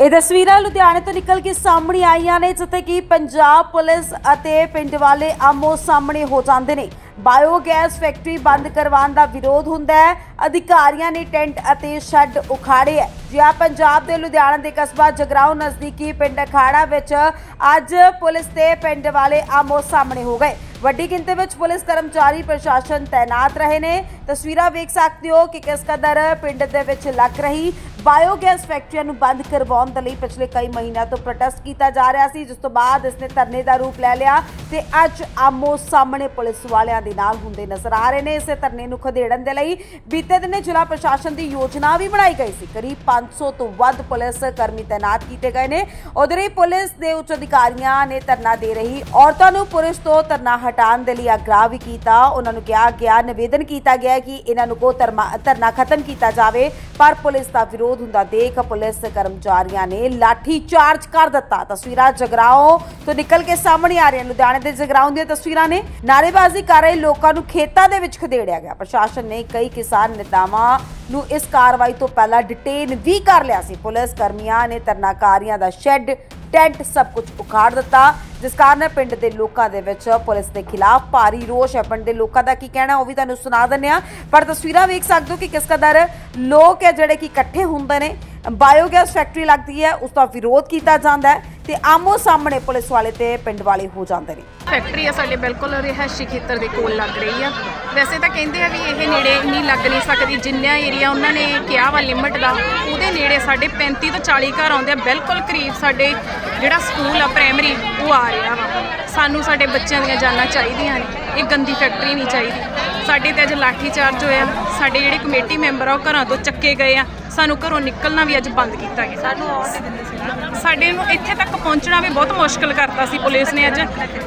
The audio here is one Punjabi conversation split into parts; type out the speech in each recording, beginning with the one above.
ਇਹ ਤਸਵੀਰਾਂ ਲੁਧਿਆਣੇ ਤੋਂ ਨਿਕਲ ਕੇ ਸਾਹਮਣੇ ਆਈਆਂ ਨੇ, ਜਿੱਥੇ ਕਿ ਪੰਜਾਬ ਪੁਲਿਸ ਅਤੇ ਪਿੰਡ ਵਾਲੇ ਆਮੋ ਸਾਹਮਣੇ ਹੋ ਜਾਂਦੇ ਨੇ। ਬਾਇਓਗੈਸ ਫੈਕਟਰੀ ਬੰਦ ਕਰਵਾਉਣ ਦਾ ਵਿਰੋਧ ਹੁੰਦਾ ਹੈ। ਅਧਿਕਾਰੀਆਂ ਨੇ ਟੈਂਟ ਅਤੇ ਸ਼ੈੱਡ ਉਖਾੜੇ ਹੈ। ਜਿਆ ਪੰਜਾਬ ਦੇ ਲੁਧਿਆਣਾ ਦੇ ਕਸਬਾ ਜਗਰਾਉਂ ਨਜ਼ਦੀਕੀ ਪਿੰਡ ਅਖਾੜਾ ਵਿੱਚ ਅੱਜ ਪੁਲਿਸ ਤੇ ਪਿੰਡ ਵਾਲੇ ਆਮੋ ਸਾਹਮਣੇ ਹੋ ਗਏ। ਵੱਡੀ ਗਿਣਤੀ ਵਿੱਚ ਪੁਲਿਸ ਕਰਮਚਾਰੀ ਪ੍ਰਸ਼ਾਸਨ ਤਾਇਨਾਤ ਰਹੇ ਨੇ। ਤਸਵੀਰਾਂ ਵੇਖ ਸਕਦੇ ਹੋ ਕਿ ਕਿਸ ਕਦਰ ਪਿੰਡ ਦੇ ਵਿੱਚ ਲੱਗ ਰਹੀ ਬਾਇਓਗੈਸ ਫੈਕਟਰੀਆਂ ਨੂੰ ਬੰਦ ਕਰਵਾਉਣ ਦੇ ਲਈ ਪਿਛਲੇ ਕਈ ਮਹੀਨਿਆਂ ਤੋਂ ਪ੍ਰੋਟੈਸਟ ਕੀਤਾ ਜਾ ਰਿਹਾ ਸੀ, ਜਿਸ ਤੋਂ ਬਾਅਦ ਇਸ ਨੇ ਧਰਨੇ ਦਾ ਰੂਪ ਲੈ ਲਿਆ ਤੇ ਅੱਜ ਆਮੋ ਸਾਹਮਣੇ ਪੁਲਿਸ ਵਾਲਿਆਂ ਦੇ ਨਾਲ ਹੁੰਦੇ ਨਜ਼ਰ ਆ ਰਹੇ ਨੇ। ਇਸੇ ਧਰਨੇ ਨੂੰ ਖਦੇੜਨ ਦੇ ਲਈ ਬੀਤੇ ਦਿਨੇ ਜ਼ਿਲ੍ਹਾ ਪ੍ਰਸ਼ਾਸਨ ਦੀ ਯੋਜਨਾ ਵੀ ਬਣਾਈ ਗਈ ਸੀ। ਕਰੀਬ 500 ਤੋਂ ਵੱਧ ਪੁਲਿਸ ਕਰਮੀ ਤਾਇਨਾਤ ਕੀਤੇ ਗਏ ਨੇ। ਉਧਰ ਹੀ ਪੁਲਿਸ ਦੇ ਉੱਚ ਅਧਿਕਾਰੀਆਂ ਨੇ ਧਰਨਾ ਦੇ ਰਹੀ ਔਰਤਾਂ ਨੂੰ ਪੁਲਿਸ ਤੋਂ ਧਰਨਾ ਹਟਾਉਣ ਦੇ ਲਈ ਆਗਰਾਹ ਵੀ ਕੀਤਾ। ਉਹਨਾਂ ਨੂੰ ਕਿਹਾ ਗਿਆ, ਨਿਵੇਦਨ ਕੀਤਾ ਗਿਆ ਕਿ ਇਹਨਾਂ ਨੂੰ ਕੋ ਧਰਨਾ ਖਤਮ ਕੀਤਾ ਜਾਵੇ, ਪਰ ਪੁਲਿਸ ਦਾ ਵਿਰੋਧ ਹੁੰਦਾ ਦੇਖ ਪੁਲਿਸ ਕਰਮਚਾਰੀਆਂ ਨੇ ਲਾਠੀ ਚਾਰਜ ਕਰ ਦਿੱਤਾ। ਤਸਵੀਰਾਂ ਜਗਰਾਓ ਤੋਂ ਨਿਕਲ ਕੇ ਸਾਹਮਣੇ ਆ ਰਹੀਆਂ ਲੁਧਿਆਣੇ ਦੇ ਜਗਰਾਉਂ ਦੀਆਂ ਤਸਵੀਰਾਂ ਨੇ। ਨਾਰੇਬਾਜ਼ੀ ਕਰ ਰਹੇ ਲੋਕਾਂ ਨੂੰ ਖੇਤਾਂ ਦੇ ਵਿੱਚ ਖਦੇੜਿਆ ਗਿਆ। ਪ੍ਰਸ਼ਾਸਨ ਨੇ ਕਈ ਕਿਸਾਨ ਨੇਤਾਵਾਂ ਨੂੰ ਇਸ ਕਾਰਵਾਈ ਤੋਂ ਪਹਿਲਾਂ ਡਿਟੇਨ ਵੀ ਕਰ ਲਿਆ ਸੀ। ਪੁਲਿਸ ਕਰਮੀਆਂ ਨੇ ਧਰਨਾਕਾਰੀਆਂ ਦਾ ਸ਼ੈੱਡ ਟੈਂਟ ਸਭ ਕੁਝ ਉਖਾੜ ਦਿੱਤਾ, ਜਿਸ ਕਾਰਨ ਪਿੰਡ ਦੇ ਲੋਕਾਂ ਦੇ ਵਿੱਚ ਪੁਲਿਸ ਦੇ ਖਿਲਾਫ ਭਾਰੀ ਰੋਸ਼ ਹੈ। ਪਿੰਡ ਦੇ ਲੋਕਾਂ ਦਾ ਕੀ ਕਹਿਣਾ, ਉਹ ਵੀ ਤੁਹਾਨੂੰ ਸੁਣਾ ਦਿੰਦੇ ਆ ਪਰ ਤਸਵੀਰਾਂ ਵੇਖ ਸਕਦੇ ਹੋ ਕਿ ਕਿਸ ਕਦਰ ਲੋਕ ਹੈ ਜਿਹੜੇ ਕਿ ਇਕੱਠੇ ਹੁੰਦੇ ਨੇ। ਬਾਇਓਗੈਸ ਫੈਕਟਰੀ ਲੱਗਦੀ ਹੈ, ਉਸ ਦਾ ਵਿਰੋਧ ਕੀਤਾ ਜਾਂਦਾ ਹੈ ਤੇ ਆਮੋ ਸਾਹਮਣੇ ਪੁਲਿਸ ਵਾਲੇ ਤੇ ਪਿੰਡ ਵਾਲੇ ਹੋ ਜਾਂਦੇ ਨੇ। ਫੈਕਟਰੀ ਆ ਸਾਡੇ ਬਿਲਕੁਲ ਰਿਹਾਇਸ਼ੀ ਖੇਤਰ ਦੇ ਕੋਲ ਲੱਗ ਰਹੀ ਆ। ਵੈਸੇ ਤਾਂ ਕਹਿੰਦੇ ਆ ਵੀ ਇਹ ਨੇੜੇ ਨਹੀਂ ਲੱਗ ਨਹੀਂ ਸਕਦੀ, ਜਿੰਨਾ ਏਰੀਆ ਉਹਨਾਂ ਨੇ ਕਿਹਾ ਵਾ ਲਿਮਟ ਦਾ, ਉਹਦੇ ਨੇੜੇ ਸਾਡੇ 35 ਤੋਂ 40 ਘਰ ਆਉਂਦੇ ਆ, ਬਿਲਕੁਲ ਕਰੀਬ ਸਾਡੇ ਜਿਹੜਾ ਸਕੂਲ ਆ ਪ੍ਰਾਇਮਰੀ ਉਹ ਆ ਰਿਹਾ ਵਾ। ਸਾਨੂੰ ਸਾਡੇ ਬੱਚਿਆਂ ਦੀਆਂ ਜਾਨਾਂ ਚਾਹੀਦੀਆਂ ਨੇ, ਇਹ ਗੰਦੀ ਫੈਕਟਰੀ ਨਹੀਂ ਚਾਹੀਦੀ। ਸਾਡੇ ਤੇ ਅੱਜ ਲਾਠੀ ਚਾਰਜ ਹੋਇਆ, ਸਾਡੇ ਜਿਹੜੇ ਕਮੇਟੀ ਮੈਂਬਰ ਆ, ਉਹ ਘਰਾਂ ਤੋਂ ਚੱਕੇ ਗਏ ਆ। ਸਾਨੂੰ ਘਰੋਂ ਨਿਕਲਣਾ ਵੀ ਅੱਜ ਬੰਦ ਕੀਤਾ ਗਿਆ। ਸਾਨੂੰ ਆਉਣ ਨਹੀਂ ਦਿੰਦੇ ਸੀ। ਸਾਡੇ ਨੂੰ ਇੱਥੇ ਤੱਕ ਪਹੁੰਚਣਾ ਵੀ ਬਹੁਤ ਮੁਸ਼ਕਲ ਕਰਤਾ ਸੀ ਪੁਲਿਸ ਨੇ ਅੱਜ।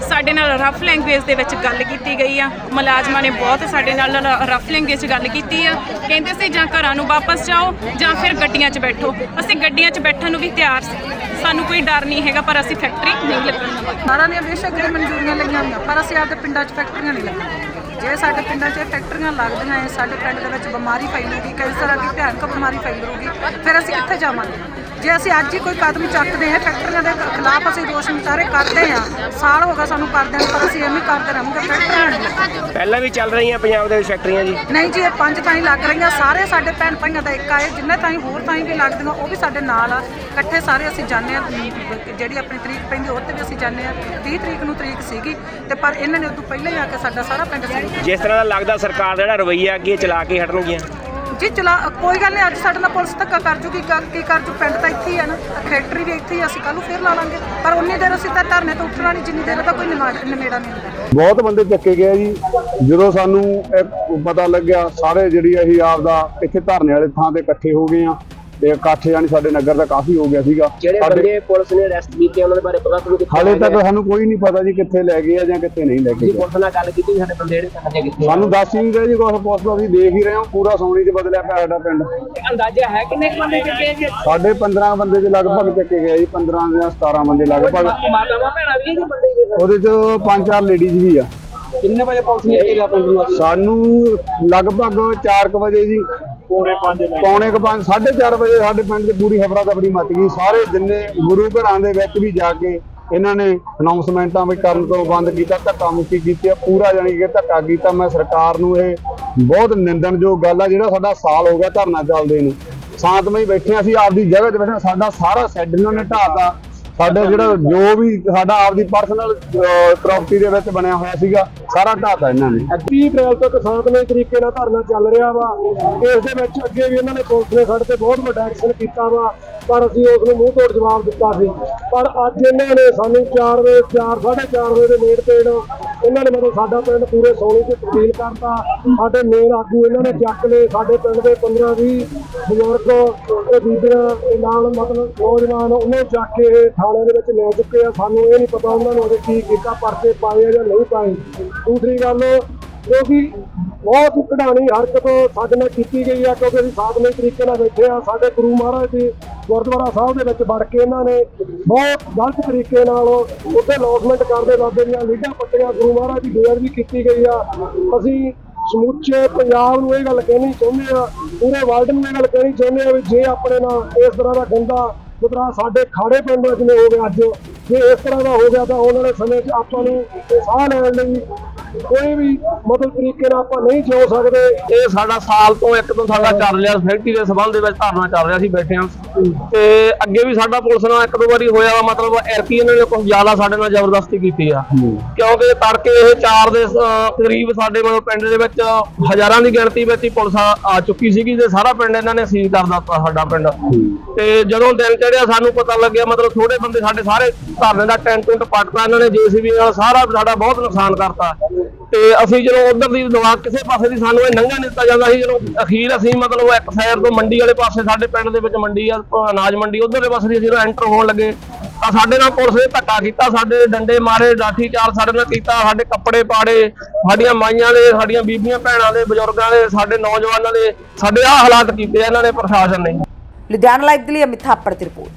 ਸਾਡੇ ਨਾਲ ਰਫ ਲੈਂਗੁਏਜ ਦੇ ਵਿੱਚ ਗੱਲ ਕੀਤੀ ਗਈ ਆ। ਮੁਲਾਜ਼ਮਾਂ ਨੇ ਬਹੁਤ ਸਾਡੇ ਨਾਲ ਰਫ ਲੈਂਗੁਏਜ ਗੱਲ ਕੀਤੀ ਆ। ਕਹਿੰਦੇ ਸੀ ਜਾਂ ਘਰਾਂ ਨੂੰ ਵਾਪਸ ਜਾਓ ਜਾਂ ਫਿਰ ਗੱਡੀਆਂ 'ਚ ਬੈਠੋ। ਅਸੀਂ ਗੱਡੀਆਂ 'ਚ ਬੈਠਣ ਨੂੰ ਵੀ ਤਿਆਰ ਸੀ। ਸਾਨੂੰ ਕੋਈ ਡਰ ਨਹੀਂ ਹੈਗਾ ਪਰ ਅਸੀਂ ਫੈਕਟਰੀ ਨਹੀਂ ਲੱਗਣ ਦੇਵਾਂਗੇ। ਸਾਰਿਆਂ ਦੀਆਂ ਬੇਸ਼ੱਕ ਮਨਜ਼ੂਰੀਆਂ ਲਈਆਂ ਹੋਈਆਂ ਪਰ ਅਸੀਂ ਆਪਦੇ ਪਿੰਡਾਂ 'ਚ ਫੈਕਟਰੀਆਂ ਨਹੀਂ ਲੱਗਣ। ਜੇ ਸਾਡੇ ਪਿੰਡਾਂ 'ਚ ਇਹ ਫੈਕਟਰੀਆਂ ਲੱਗਦੀਆਂ ਐ ਸਾਡੇ ਪਿੰਡ ਦੇ ਵਿੱਚ ਬਿਮਾਰੀ ਫੈਲੂਗੀ ਤਰ੍ਹਾਂ ਦੀ ਭਿਆਨਕ ਬਿਮਾਰੀ ਫੈਲੂਗੀ ਫਿਰ ਅਸੀਂ ਕਿੱਥੇ ਜਾਵਾਂਗੇ? ਜੇ ਅਸੀਂ ਅੱਜ ਹੀ ਕੋਈ ਕਦਮ ਚੱਕਦੇ ਹਾਂ ਫੈਕਟਰੀਆਂ ਦੇ ਖਿਲਾਫ ਅਸੀਂ ਰੋਸ਼ ਮੁਜ਼ਾਹਰੇ ਕਰਦੇ ਹਾਂ ਸਾਲ ਹੋ ਗਿਆ ਸਾਨੂੰ ਕਰਦੇ ਨੂੰ ਪਰ ਅਸੀਂ ਐਵੇਂ ਕਰਦੇ ਰਹਾਂਗੇ ਫੈਕਟਰੀਆਂ। ਪਹਿਲਾਂ ਵੀ ਚੱਲ ਰਹੀਆਂ ਪੰਜਾਬ ਦੇ ਵਿੱਚ ਫੈਕਟਰੀਆਂ ਜੀ? ਨਹੀਂ ਜੀ ਇਹ ਪੰਜ ਤਾਂ ਹੀ ਲੱਗ ਰਹੀਆਂ ਸਾਰੇ ਸਾਡੇ ਭੈਣ ਭਾਈਆਂ ਦਾ ਇੱਕ ਆਏ ਜਿੰਨੇ ਤਾਂ ਹੋਰ ਤਾਂ ਵੀ ਲੱਗਦੀਆਂ ਉਹ ਵੀ ਸਾਡੇ ਨਾਲ ਆ। ਇਕੱਠੇ ਸਾਰੇ ਅਸੀਂ ਜਾਂਦੇ ਆ ਜਿਹੜੀ ਆਪਣੀ ਤਰੀਕ ਪੈਂਦੀ ਉਹ ਤੇ ਵੀ ਅਸੀਂ ਜਾਂਦੇ ਆ 30 ਤਰੀਕ ਨੂੰ ਤਰੀਕ ਸੀਗੀ ਤੇ ਪਰ ਇਹਨਾਂ ਨੇ ਉਦੋਂ ਪਹਿਲਾਂ ਹੀ ਆ ਕੇ ਸਾਡਾ ਸਾਰਾ ਪਿੰਡ ਸੀ। ਜਿਸ ਤਰ੍ਹਾਂ ਦਾ ਲੱਗਦਾ ਸਰਕਾਰ ਦਾ ਜਿਹੜਾ ਰਵਈਆ ਕੀ ਚਲਾ ਕੇ ਹਟਣਗੀਆਂ। ਜੀ ਚਲਾ ਕੋਈ ਗੱਲ ਨਹੀਂ ਅੱਜ ਸਾਡੇ ਨਾਲ ਪੁਲਿਸ ਧੱਕਾ ਕਰ ਜੂਗੀ ਕ- ਕੀ ਕਰ ਜੂ ਪਿੰਡ ਤਾਂ ਇੱਥੇ ਹੀ ਆ ਨਾ ਫੈਕਟਰੀ ਵੀ ਇੱਥੇ ਹੀ ਆ, ਅਸੀਂ ਕੱਲ ਨੂੰ ਫੇਰ ਲਾ ਲਾਂਗੇ। ਪਰ ਉਨੀ ਦੇਰ ਅਸੀਂ ਤਾਂ ਧਰਨੇ ਤੋਂ ਉੱਠਣਾ ਨਹੀਂ ਜਿੰਨੀ ਦੇਰ ਦਾ ਕੋਈ ਨਿਮਾ- ਨਿਮੇੜਾ ਨਹੀਂ ਹੁੰਦਾ। ਬਹੁਤ ਬੰਦੇ ਚੱਕੇ ਗਏ ਜੀ। ਜਦੋਂ ਸਾਨੂੰ ਇਹ ਪਤਾ ਲੱਗਿਆ ਸਾਰੇ ਜਿਹੜੀ ਅਸੀਂ ਆਪਦਾ ਇੱਥੇ ਧਰਨੇ ਵਾਲੇ ਥਾਂ ਤੇ ਇਕੱਠੇ ਹੋ ਗਏ ਆ। ਤੇ ਇਕੱਠ ਜਾਨੀ ਸਾਡੇ ਨਗਰ ਦਾ ਕਾਫੀ ਹੋ ਗਿਆ ਸੀਗਾ। ਜਿਹੜੇ ਬੰਦੇ ਪੁਲਿਸ ਨੇ ਅਰੈਸਟ ਕੀਤੇ ਉਹਨਾਂ ਦੇ ਬਾਰੇ ਪਤਾ ਤੁਹਾਨੂੰ ਕਿੱਥੇ ਹਾਲੇ ਤੱਕ ਸਾਨੂੰ ਕੋਈ ਨਹੀਂ ਪਤਾ ਜੀ ਕਿੱਥੇ ਲੈ ਗਏ ਆ ਜਾਂ ਕਿੱਥੇ ਨਹੀਂ ਲੈ ਗਏ। ਪੁਲਿਸ ਨਾਲ ਗੱਲ ਕੀਤੀ ਸਾਡੇ ਬੰਦੇ ਜਿਹੜੇ ਸਾਡੇ ਕਿੱਥੇ ਸਾਨੂੰ ਦੱਸ ਹੀ ਨਹੀਂ ਰਹੇ ਜੀ ਕੁਛ ਪੁੱਛਦਾ ਅਸੀਂ ਦੇਖ ਹੀ ਰਹੇ ਹਾਂ ਪੂਰਾ ਸੋਣੀ 'ਚ ਬਦਲਿਆ ਪਿਆ ਸਾਡਾ ਪਿੰਡ। ਅੰਦਾਜ਼ਾ ਹੈ ਕਿੰਨੇ ਬੰਦੇ ਚੱਕੇ ਜੀ? ਸਾਡੇ 15 ਬੰਦੇ ਦੇ ਲਗਭਗ ਚੱਕੇ ਗਏ ਜੀ 15 ਜਾਂ 17 ਬੰਦੇ ਲਗਭਗ। ਮਾਤਾਵਾਂ ਭੈਣਾਂ ਵੀ ਜੀ ਬੰਦੇ ਉਹਦੇ 'ਚ ਪੰਜ ਚਾਰ ਲੇਡੀਜ਼ ਵੀ ਆ। ਕਿੰਨੇ ਵਜੇ ਪੁਲਿਸ ਨੇ ਇਹ ਆਪਾਂ ਨੂੰ ਸਾਨੂੰ ਲਗਭਗ 4 ਵਜੇ ਜੀ ਪੌਣੇ 5 ਪੌਣੇ 5 4:30 ਵਜੇ ਸਾਡੇ ਪਿੰਡ 'ਚ ਪੂਰੀ ਹਫਰਾ ਦਫੜੀ ਮੱਚ ਗਈ। ਸਾਰੇ ਜਿੰਨੇ ਗੁਰੂ ਘਰਾਂ ਦੇ ਵਿੱਚ ਵੀ ਜਾ ਕੇ ਇਹਨਾਂ ਨੇ ਅਨਾਉਂਸਮੈਂਟਾਂ ਵੀ ਕਰਨ ਤੋਂ ਬੰਦ ਕੀਤਾ, ਧੱਕਾ ਮੁੱਕੀ ਕੀਤੀ ਪੂਰਾ ਜਾਣੀ ਕਿ ਧੱਕਾ ਕੀਤਾ। ਮੈਂ ਸਰਕਾਰ ਨੂੰ ਇਹ ਬਹੁਤ ਨਿੰਦਣਯੋਗ ਗੱਲ ਆ, ਜਿਹੜਾ ਸਾਡਾ ਸਾਲ ਹੋ ਗਿਆ ਧਰਨਾ ਚੱਲਦੇ ਨੂੰ। ਸ਼ਾਂਤਮਈ ਬੈਠੇ ਅਸੀਂ ਆਪਦੀ ਜਗ੍ਹਾ ਤੇ ਬੈਠੇ ਸਾਡਾ ਸਾਰਾ ਸੈੱਡ ਇਹਨਾਂ ਨੇ ਢਾਤਾ ਸਾਡਾ ਜਿਹੜਾ ਜੋ ਵੀ ਸਾਡਾ ਆਪਦੀ ਪਰਸਨਲ ਪ੍ਰਾਪਰਟੀ ਦੇ ਵਿੱਚ ਬਣਿਆ ਹੋਇਆ ਸੀਗਾ ਸਾਰਾ ਢਾਤਾ ਇਹਨਾਂ ਨੇ। 30 ਅਪ੍ਰੈਲ ਤੱਕ ਸ਼ਾਂਤਮਈ ਤਰੀਕੇ ਨਾਲ ਧਰਨਾ ਚੱਲ ਰਿਹਾ ਵਾ। ਇਸ ਦੇ ਵਿੱਚ ਅੱਗੇ ਵੀ ਇਹਨਾਂ ਨੇ ਪੁਲਿਸ ਨੇ ਸਾਡੇ ਤੇ ਬਹੁਤ ਵੱਡਾ ਐਕਸ਼ਨ ਕੀਤਾ ਵਾ ਪਰ ਅਸੀਂ ਉਸ ਨੂੰ ਮੂੰਹ ਤੋੜ ਜਵਾਬ ਦਿੱਤਾ ਸੀ। ਪਰ ਅੱਜ ਇਹਨਾਂ ਨੇ ਸਾਨੂੰ 4 ਵਜੇ 4 4:30 ਵਜੇ ਦੇ ਨੇੜ ਤੇੜ ਇਹਨਾਂ ਨੇ ਮਤਲਬ ਸਾਡਾ ਪਿੰਡ ਪੂਰੇ ਸੋਨੇ 'ਚ ਤਬਦੀਲ ਕਰਤਾ। ਸਾਡੇ ਮੇਨ ਆਗੂ ਇਹਨਾਂ ਨੇ ਚੱਕ ਲਏ। ਸਾਡੇ ਪਿੰਡ ਦੇ 15 20 ਬਜ਼ੁਰਗ ਤੇ ਬੀਬੀਆਂ ਦੇ ਨਾਲ ਮਤਲਬ ਨੌਜਵਾਨ, ਉਹਨਾਂ ਚੱਕ ਕੇ ਇਹ ਥਾਣੇ ਦੇ ਵਿੱਚ ਲੈ ਚੁੱਕੇ ਆ। ਸਾਨੂੰ ਇਹ ਨਹੀਂ ਪਤਾ ਉਹਨਾਂ ਨੂੰ ਅਜੇ ਕੀ ਕੀਤਾ, ਪਰਚੇ ਪਾਏ ਆ ਜਾਂ ਨਹੀਂ ਪਾਏ। ਦੂਸਰੀ ਗੱਲ ਜੋ ਕਿ ਬਹੁਤ ਕਢਾਣੀ ਹਰਕਤ ਸਾਡੇ ਨਾਲ ਕੀਤੀ ਗਈ ਆ, ਕਿਉਂਕਿ ਅਸੀਂ ਸਾਧਨੇ ਤਰੀਕੇ ਨਾਲ ਬੈਠੇ ਆ। ਸਾਡੇ ਗੁਰੂ ਮਹਾਰਾਜ ਦੇ ਗੁਰਦੁਆਰਾ ਸਾਹਿਬ ਦੇ ਵਿੱਚ ਵੜ ਕੇ ਇਹਨਾਂ ਨੇ ਬਹੁਤ ਗਲਤ ਤਰੀਕੇ ਨਾਲ ਉੱਥੇ ਲੌਸਮੈਂਟ ਕਰਦੇ ਬਾਬੇ ਦੀਆਂ ਲੀਡਾਂ ਪੱਟੀਆਂ, ਗੁਰੂ ਮਹਾਰਾਜ ਦੀ ਬੇਅਦਬੀ ਕੀਤੀ ਗਈ ਆ। ਅਸੀਂ ਸਮੁੱਚੇ ਪੰਜਾਬ ਨੂੰ ਇਹ ਗੱਲ ਕਹਿਣੀ ਚਾਹੁੰਦੇ ਆ, ਪੂਰੇ ਵਰਲਡ ਨੂੰ ਇਹ ਗੱਲ ਕਹਿਣੀ ਚਾਹੁੰਦੇ ਆ ਵੀ ਜੇ ਆਪਣੇ ਨਾਲ ਇਸ ਤਰ੍ਹਾਂ ਦਾ ਗੰਦਾ ਮਤਲਬ ਸਾਡੇ ਖਾੜੇ ਪਿੰਡ ਵਿੱਚ ਨੇ ਹੋ ਗਿਆ ਅੱਜ, ਜੇ ਇਸ ਤਰ੍ਹਾਂ ਦਾ ਹੋ ਗਿਆ ਤਾਂ ਆਉਣ ਵਾਲੇ ਸਮੇਂ 'ਚ ਆਪਾਂ ਨੂੰ ਸਾਹ ਲੈਣ ਲਈ ਕੋਈ ਵੀ ਮਤਲਬ ਤਰੀਕੇ ਨਾਲ ਆਪਾਂ ਨਹੀਂ ਜਿਉ ਸਕਦੇ। ਇਹ ਸਾਡਾ ਸਾਲ ਤੋਂ ਇੱਕ ਤੋਂ ਸਾਡਾ ਚੱਲ ਰਿਹਾ ਫੈਕਟਰੀ ਦੇ ਸਬੰਧ ਦੇ ਵਿੱਚ ਧਰਨਾ ਚੱਲ ਰਿਹਾ ਸੀ ਬੈਠੇ ਹਾਂ। ਤੇ ਅੱਗੇ ਵੀ ਸਾਡਾ ਪੁਲਿਸ ਨਾਲ ਇੱਕ ਦੋ ਵਾਰੀ ਹੋਇਆ ਮਤਲਬ ਐਰਪੀ ਇਹਨਾਂ ਨੇ ਕੁਝ ਜ਼ਿਆਦਾ ਸਾਡੇ ਨਾਲ ਜ਼ਬਰਦਸਤੀ ਕੀਤੀ ਆ। ਕਿਉਂਕਿ ਤੜਕੇ ਇਹ 4 ਦੇ ਕਰੀਬ ਸਾਡੇ ਮਤਲਬ ਪਿੰਡ ਦੇ ਵਿੱਚ ਹਜ਼ਾਰਾਂ ਦੀ ਗਿਣਤੀ ਵਿੱਚ ਹੀ ਪੁਲਿਸ ਆ ਆ ਚੁੱਕੀ ਸੀਗੀ ਤੇ ਸਾਰਾ ਪਿੰਡ ਇਹਨਾਂ ਨੇ ਸੀਲ ਕਰ ਦਿੱਤਾ ਸਾਡਾ ਪਿੰਡ। ਤੇ ਜਦੋਂ ਦਿਨ ਚੜਿਆ ਸਾਨੂੰ ਪਤਾ ਲੱਗਿਆ ਮਤਲਬ ਥੋੜੇ ਬੰਦੇ ਸਾਡੇ ਸਾਰੇ ਧਰਨੇ ਦਾ ਟੈਂਟ ਟੁੰਟ ਪੱਟਤਾ ਇਹਨਾਂ ਨੇ ਜੀਸੀਬੀ ਨਾਲ ਸਾਰਾ ਸਾਡਾ ਬਹੁਤ ਨੁਕਸਾਨ ਕਰਤਾ। ਤੇ ਅਸੀਂ ਜਦੋਂ ਉਧਰ ਦੀ ਦਵਾ ਕਿਸੇ ਪਾਸੇ ਦੀ ਸਾਨੂੰ ਇਹ ਨੰਗਾ ਦਿੱਤਾ ਜਾਂਦਾ ਸੀ, ਜਦੋਂ ਅਖੀਰ ਅਸੀਂ ਮਤਲਬ ਇੱਕ ਸਾਈਡ ਤੋਂ ਮੰਡੀ ਵਾਲੇ ਪਾਸੇ ਸਾਡੇ ਪਿੰਡ ਦੇ ਵਿੱਚ ਮੰਡੀ ਆ, ਅਨਾਜ ਮੰਡੀ ਉਧਰਲੇ ਪਾਸੇ ਦੀ ਜਦੋਂ ਐਂਟਰ ਹੋਣ ਲੱਗੇ, ਤਾਂ ਸਾਡੇ ਨਾਲ ਪੁਲਿਸ ਨੇ ਧੱਕਾ ਕੀਤਾ, ਸਾਡੇ ਡੰਡੇ ਮਾਰੇ ਲਾਠੀ ਚਾਰ ਸਾਡੇ ਨਾਲ ਕੀਤਾ, ਸਾਡੇ ਕੱਪੜੇ ਪਾੜੇ, ਸਾਡੀਆਂ ਮਾਈਆਂ ਦੇ ਸਾਡੀਆਂ ਬੀਬੀਆਂ ਭੈਣਾਂ ਦੇ ਬਜ਼ੁਰਗਾਂ ਦੇ ਸਾਡੇ ਨੌਜਵਾਨਾਂ ਦੇ ਸਾਡੇ ਆਹ ਹਾਲਾਤ ਕੀਤੇ ਇਹਨਾਂ ਨੇ ਪ੍ਰਸ਼ਾਸਨ ਨੇ। ਲੁਧਿਆਣਾ ਲਾਈਵ ਦੇ ਲਈ ਅਮਿਤ ਥਾਪੜ ਦੀ ਰਿਪੋਰਟ।